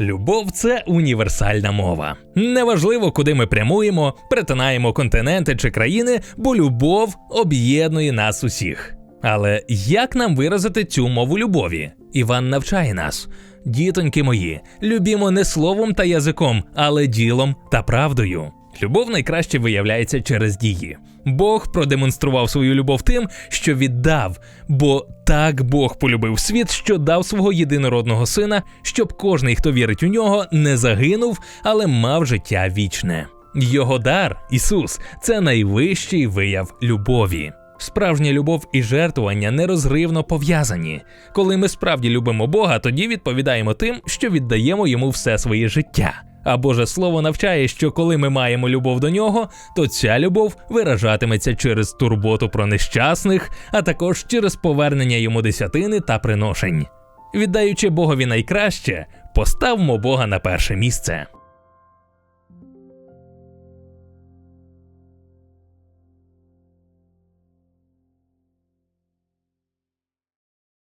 Любов це універсальна мова. Неважливо, куди ми прямуємо, перетинаємо континенти чи країни, бо любов об'єднує нас усіх. Але як нам виразити цю мову любові? Іван навчає нас. Дітоньки мої, любімо не словом та язиком, але ділом та правдою. Любов найкраще виявляється через дії. Бог продемонстрував свою любов тим, що віддав, бо так Бог полюбив світ, що дав свого єдинородного сина, щоб кожний, хто вірить у нього, не загинув, але мав життя вічне. Його дар, Ісус, це найвищий вияв любові. Справжня любов і жертвування нерозривно пов'язані. Коли ми справді любимо Бога, тоді відповідаємо тим, що віддаємо йому все своє життя. А Боже Слово навчає, що коли ми маємо любов до нього, то ця любов виражатиметься через турботу про нещасних, а також через повернення йому десятини та приношень. Віддаючи Богові найкраще, поставмо Бога на перше місце.